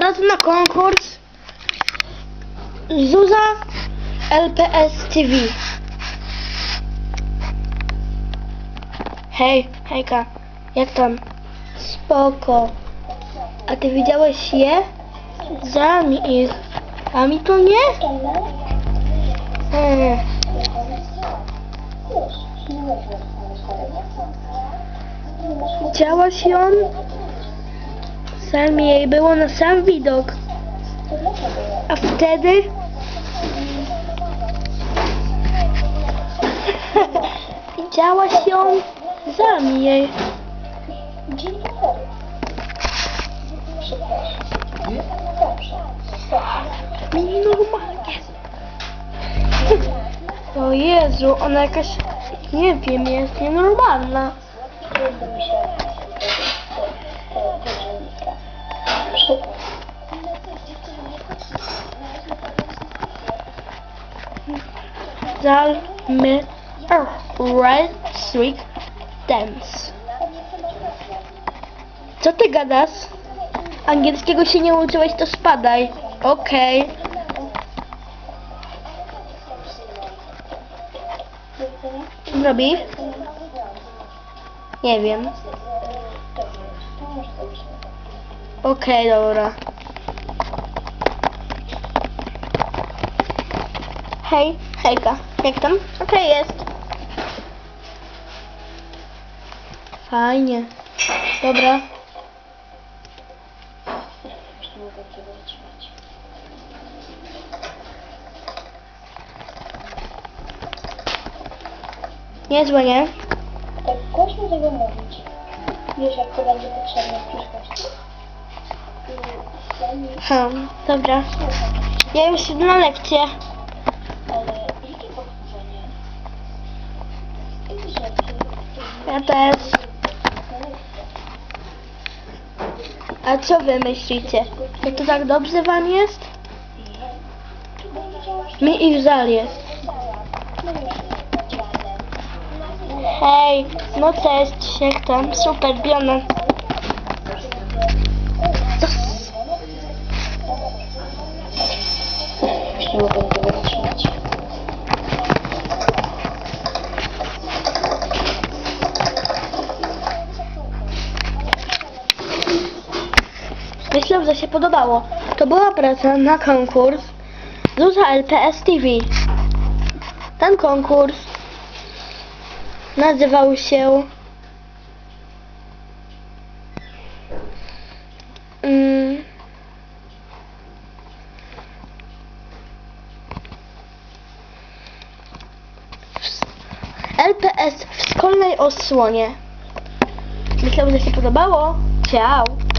praca na konkurs Zuza LPS TV. Hej, hejka, jak tam? Spoko. A ty widziałeś je? Zami ich. A mi to nie? Hmm. Widziałaś ją? Sam jej było na sam widok. A wtedy? Widziałaś ją? Sam jej. Dzień dobry. Przepraszam. Normalnie. O Jezu, ona jakaś, nie wiem, jest nienormalna. Zalmy Red Streak Dance. Co ty gadasz? Angielskiego się nie uczyłeś, to spadaj. Okej. Co robi? Nie wiem. Okej, dobra. Hej, hejka. Jak tam? Okej, jest. Fajnie. Dobra. Niezłe, nie? Tak głośno tego mówić. Wiesz, jak to będzie potrzebne w przyszłości? Hmm, dobra. Ja już idę na lekcję. Ja też. A co wy myślicie? Że to tak dobrze wam jest? Mi ich żal jest. Hej, no cześć, jak tam? Super, biorę. Już Myślę, że się podobało. To była praca na konkurs Zuza LPS TV. Ten konkurs nazywał się mm, LPS w szkolnej osłonie. Myślę, że się podobało. Ciao.